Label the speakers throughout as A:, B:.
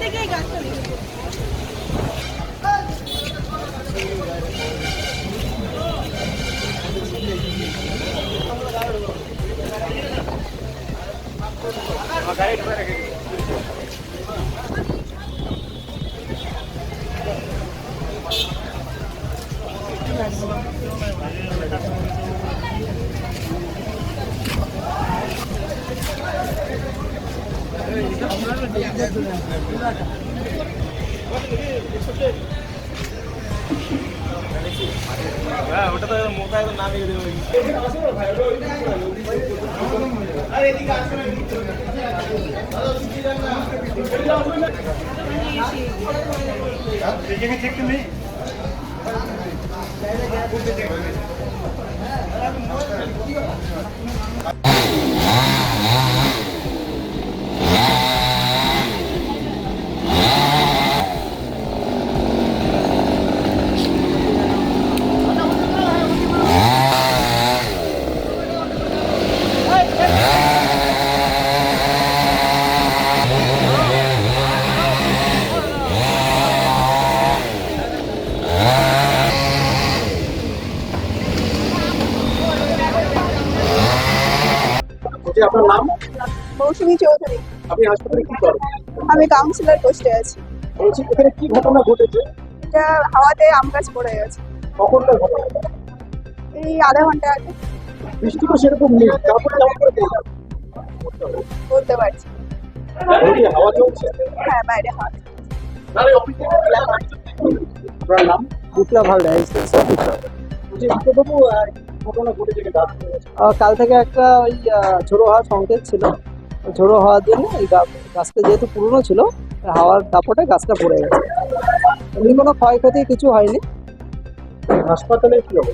A: থেকে গাছটা আমি থেকেই গাছটা দেখি
B: বলছি আপনার নাম?
C: মৌসুমী চৌধুরী।
B: আপনি হাসপাতালে কি করেন?
C: আমি কাউন্সিলর পোস্টে আছি।
B: বলছি এখানে কি ঘটনা ঘটেছে?
C: এটা হাওয়াতে আম গাছ পড়ে গেছে।
B: কখনকার ঘটনা?
C: এই আধা ঘণ্টা আগে।
B: বৃষ্টি তো সেরকম নেই। তারপরে কেমন করে বললাম
C: বলতে পারছি
B: বলছি হাওয়া চলছে?
C: হ্যাঁ বাইরে হাওয়া
B: আপনার নাম?
D: বিপ্লব হালদার
B: বলছি ডাক্তারবাবু আহ,
D: কাল থেকে একটা ওই ঝোড়ো হাওয়ার সংকেত ছিল। ঝোড়ো হাওয়ার জন্য এই গাছটা যেহেতু পুরনো ছিল হাওয়ার দাপটে গাছটা পড়ে গেছে। এমনি কোনো ক্ষয়ক্ষতি কিছু হয়নি।
B: হাসপাতালে কি হবে?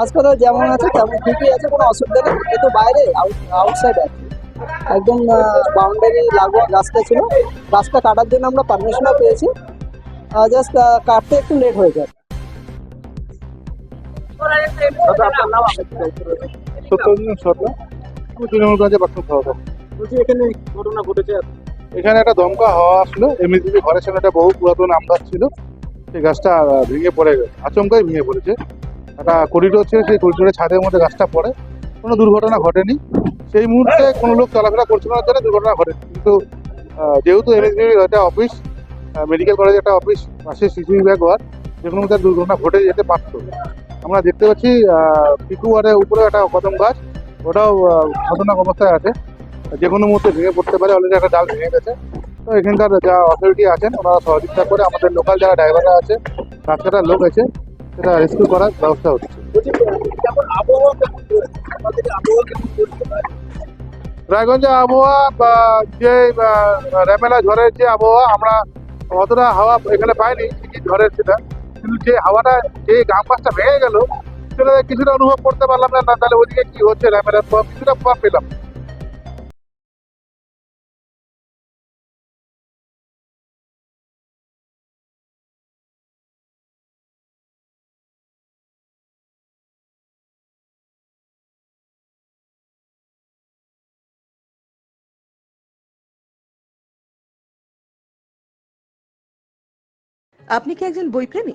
D: হাসপাতাল যেমন আছে তেমন ঠিকই আছে কোনো অসুবিধা নেই। কিন্তু বাইরে আউটসাইড আছে একদম বাউন্ডারি লাগোয়া গাছটা ছিল। গাছটা কাটার জন্য আমরা পারমিশনও পেয়েছি। জাস্ট কাটতে একটু লেট হয়ে যায়।
B: আপনার নাম আমি
E: সত্যজিৎ সরকার। আমি তৃণমূলগঞ্জে প্রাক্তন সভাপতি
B: বলছি এখানে ঘটনা ঘটেছে?
E: এখানে একটা দমকা হাওয়া আসলো। এমনিতে ঘরের সামনে একটা বহু পুরাতন আম গাছ ছিল সেই গাছটা ভেঙে পড়ে গেছে। আচমকাই ভেঙে পড়েছে। একটা করিডোর ছিল সেই করিডোরের ছাদের মধ্যে গাছটা পড়ে। কোনো দুর্ঘটনা ঘটেনি। সেই মুহূর্তে কোনো লোক চলাফেরা করছিল না জন্য দুর্ঘটনা ঘটেনি কিন্তু যেহেতু এমএসবি একটা অফিস মেডিকেল কলেজের একটা অফিস পাশে শিশু বিভাগ ওয়ার্ড যে কোনো দুর্ঘটনা ঘটে যেতে পারত। আমরা দেখতে পাচ্ছি আহ, পিকু উপরে একটা কদম গাছ ওটাও আহ, খতরনাক অবস্থায় আছে। যে কোনো মুহূর্তে ভেঙে পড়তে পারে অলরেডি একটা ডাল ভেঙে গেছে। তো এখানকার যা অথরিটি আছেন ওনারা সহযোগিতা করে আমাদের লোকাল যারা ড্রাইভাররা আছে রাস্তাটার লোক আছে সেটা রেস্কিউ করার ব্যবস্থা হচ্ছে। রায়গঞ্জে আবহাওয়া বা যে বা, র্যামেলা ঝড়ের যে আবহাওয়া আমরা অতটা হাওয়া এখানে পাইনি ঠিকই ঝড়ের সেটা। কিন্তু যে হাওয়াটা, যে গাম গাছটা ভেঙে গেল, সেটা কিছুটা অনুভব করতে পারলাম না তাহলে ওদিকে কি হচ্ছে? প্রভাব কিছুটা প্রভাব পেলাম।
F: আপনি কি একজন বই বইপ্রেমী?